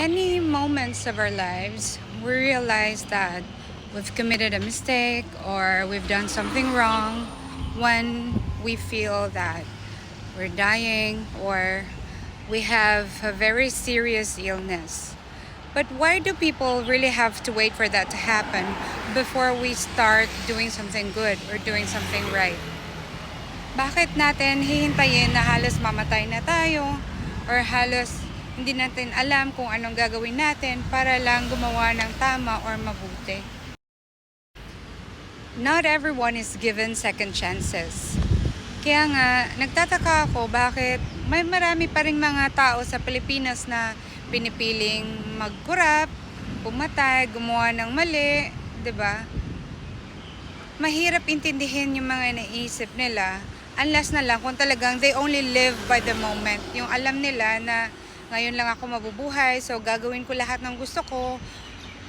many moments of our lives, we realize that we've committed a mistake or we've done something wrong when we feel that we're dying or we have a very serious illness. But why do people really have to wait for that to happen before we start doing something good or doing something right? Bakit natin hihintayin na halos mamatay na tayo or halos hindi natin alam kung anong gagawin natin para lang gumawa ng tama or mabuti? Not everyone is given second chances. Kaya nga, nagtataka ako bakit may marami pa rin mga tao sa Pilipinas na pinipiling magkurap, pumatay, gumawa ng mali, 'di ba? Mahirap intindihin yung mga naisip nila unless na lang kung talagang they only live by the moment. Yung alam nila na ngayon lang ako mabubuhay, so gagawin ko lahat ng gusto ko.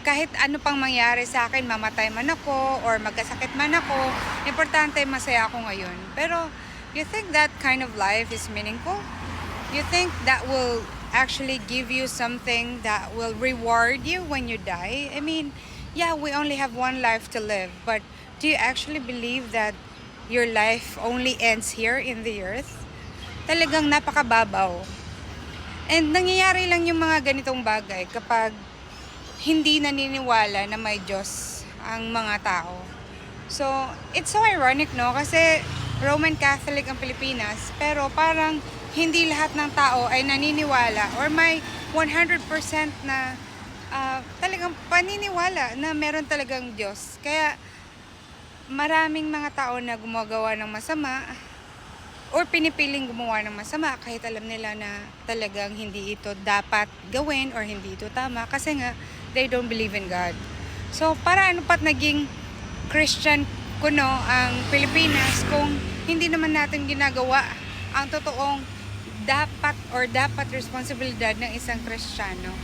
Kahit ano pang mangyari sa akin, mamatay man ako or magkasakit man ako, importante masaya ako ngayon. Pero you think that kind of life is meaningful? You think that will actually give you something that will reward you when you die? I mean, yeah, we only have one life to live, but do you actually believe that your life only ends here in the earth? Talagang napakababaw. And nangyayari lang yung mga ganitong bagay kapag hindi naniniwala na may Diyos ang mga tao. So, it's so ironic, no? Kasi Roman Catholic ang Pilipinas, pero parang hindi lahat ng tao ay naniniwala or may 100% na ah, talagang paniniwala na meron talagang Diyos. Kaya maraming mga tao na gumagawa ng masama or pinipiling gumawa ng masama kahit alam nila na talagang hindi ito dapat gawin or hindi ito tama kasi nga they don't believe in God. So para ano pat naging Christian kuno ang Pilipinas kung hindi naman natin ginagawa ang totoong dapat or dapat responsibilidad ng isang Kristiyano.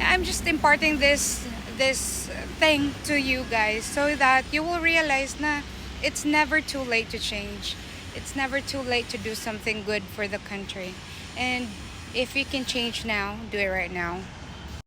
I'm just imparting this this thing to you guys so that you will realize na it's never too late to change. It's never too late to do something good for the country. And if you can change now, do it right now.